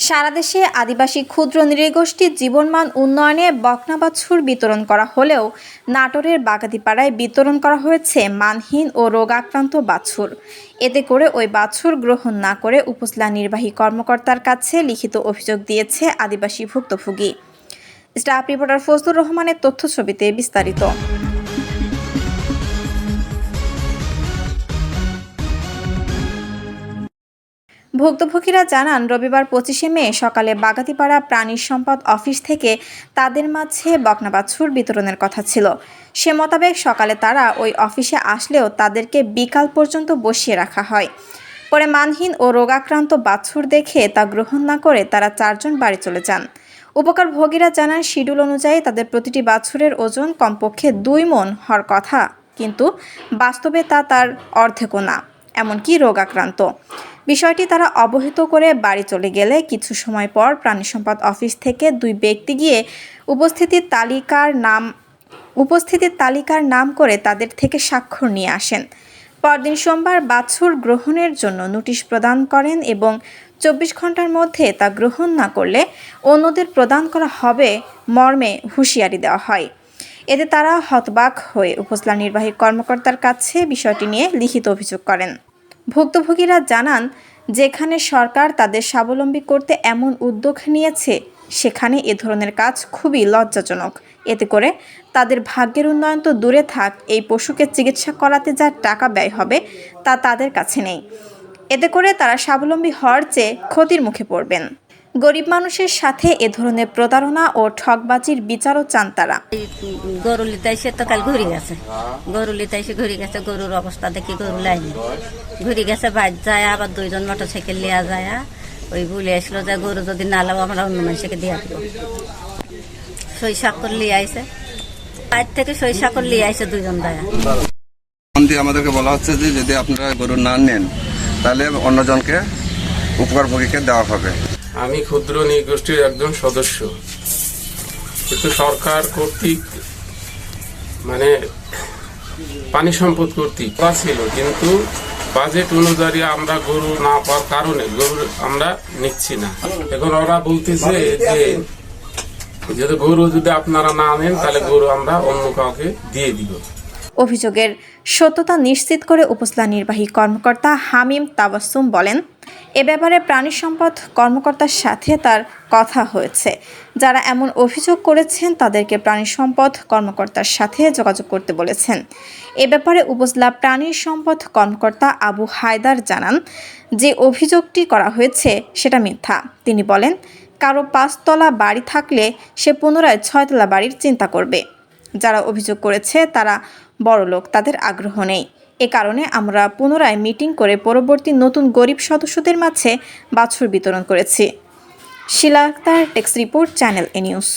সারা দেশে আদিবাসী ক্ষুদ্র নৃগোষ্ঠীর জীবনমান উন্নয়নে বকনা বাছুর বিতরণ করা হলেও নাটোরের বাগাতিপাড়ায় বিতরণ করা হয়েছে মানহীন ও রোগাক্রান্ত বাছুর। এতে করে ওই বাছুর গ্রহণ না করে উপজেলা নির্বাহী কর্মকর্তার কাছে লিখিত অভিযোগ দিয়েছে আদিবাসী ভুক্তভোগী। স্টাফ রিপোর্টার ফজলুর রহমানের তথ্য ছবিতে বিস্তারিত। ভুক্তভোগীরা জানান, রবিবার পঁচিশে মে সকালে বাগাতিপাড়া প্রাণী সম্পদ অফিস থেকে তাদের মাঝে বকনা বাছুর বিতরণের কথা ছিল। সে মোতাবেক সকালে তারা ওই অফিসে আসলেও তাদেরকে বিকাল পর্যন্ত বসিয়ে রাখা হয়। পরে মানহীন ও রোগাক্রান্ত বাছুর দেখে তা গ্রহণ না করে তারা চারজন বাড়ি চলে যান। উপকার ভোগীরা জানান, শিডিউল অনুযায়ী তাদের প্রতিটি বাছুরের ওজন কমপক্ষে দুই মন হওয়ার কথা, কিন্তু বাস্তবে তা তার অর্ধেকও না, এমনকি রোগাক্রান্ত। বিষয়টি তারা অবহিত করে বাড়ি চলে গেলে কিছু সময় পর প্রাণী সম্পদ অফিস থেকে দুই ব্যক্তি গিয়ে উপস্থিতির তালিকার নাম, উপস্থিতির তালিকার নাম করে তাদের থেকে স্বাক্ষর নিয়ে আসেন। পরদিন সোমবার বাছুর গ্রহণের জন্য নোটিশ প্রদান করেন এবং চব্বিশ ঘণ্টার মধ্যে তা গ্রহণ না করলে অন্যদের প্রদান করা হবে মর্মে হুঁশিয়ারি দেওয়া হয়। এতে তারা হতবাক হয়ে উপজেলা নির্বাহী কর্মকর্তার কাছে বিষয়টি নিয়ে লিখিত অভিযোগ করেন। ভুক্তভোগীরা জানান, যেখানে সরকার তাদের স্বাবলম্বী করতে এমন উদ্যোগ নিয়েছে, সেখানে এ ধরনের কাজ খুবই লজ্জাজনক। এতে করে তাদের ভাগ্যের উন্নয়ন তো দূরে থাক, এই পশুকে চিকিৎসা করাতে যা টাকা ব্যয় হবে তা তাদের কাছে নেই। এতে করে তারা স্বাবলম্বী হওয়ার চেয়ে ক্ষতির মুখে পড়বেন। গরিব মানুষের সাথে এ ধরনের প্রতারণা ও ঠকবাজির বিচারও চান তারা। এই গরু লিতে এসে তো কাল ঘুরে গেছে। গরু লিতে এসে ঘুরে গেছে গরুর অবস্থা দেখি গরু লাইনি। ঘুরে গেছে বাইর যায় আবার দুইজন মোটর সাইকেল লিয়া যায়। ওই বলে আসলো যে গরু যদি না লাভ আমরা অন্য মানুষকে দিয়ে দিব। সই সাকর লিয়ে আইছে। বাইর থেকে সই সাকর লিয়ে আইছে দুইজন দায়া আমাদেরকে বলা হচ্ছে যে যদি আপনারা গরু না নেন তাহলে অন্যজনকে উপকার উপকারভোগীকে দেওয়া হবে। আমি ক্ষুদ্র নৃগোষ্ঠীর একজন সদস্য। কিন্তু সরকার কর্তৃক মানে পানি সম্পদ কর্তৃক করা ছিল, কিন্তু বাজেট অনুযায়ী আমরা গরু না পাওয়ার কারণে গরু আমরা নিচ্ছি না। এখন ওরা বলতেছে যে, যদি গরু যদি আপনারা না নেন, তাহলে গরু আমরা অন্য কাউকে দিয়ে দিব। অভিযোগের সত্যতা নিশ্চিত করে উপজেলা নির্বাহী কর্মকর্তা হামিম তাবাসুম বলেন এ ব্যাপারে প্রাণী সম্পদ কর্মকর্তার সাথে তার কথা হয়েছে। যারা এমন অভিযোগ করেছেন, তাদেরকে প্রাণী সম্পদ কর্মকর্তার সাথে যোগাযোগ করতে বলেছেন। এ ব্যাপারে উপজেলা প্রাণী সম্পদ কর্মকর্তা আবু হায়দার জানান, যে অভিযোগটি করা হয়েছে সেটা মিথ্যা। তিনি বলেন, কারও পাঁচতলা বাড়ি থাকলে সে পুনরায় ছয়তলা বাড়ির চিন্তা করবে। যারা অভিযোগ করেছে, তারা বড় লোক তাদের আগ্রহ নেই। এ কারণে আমরা পুনরায় মিটিং করে পরবর্তী নতুন গরিব সদস্যদের মাঝে বাছুর বিতরণ করেছি। শিলাক্তার টেক্স রিপোর্ট চ্যানেল এ নিউজ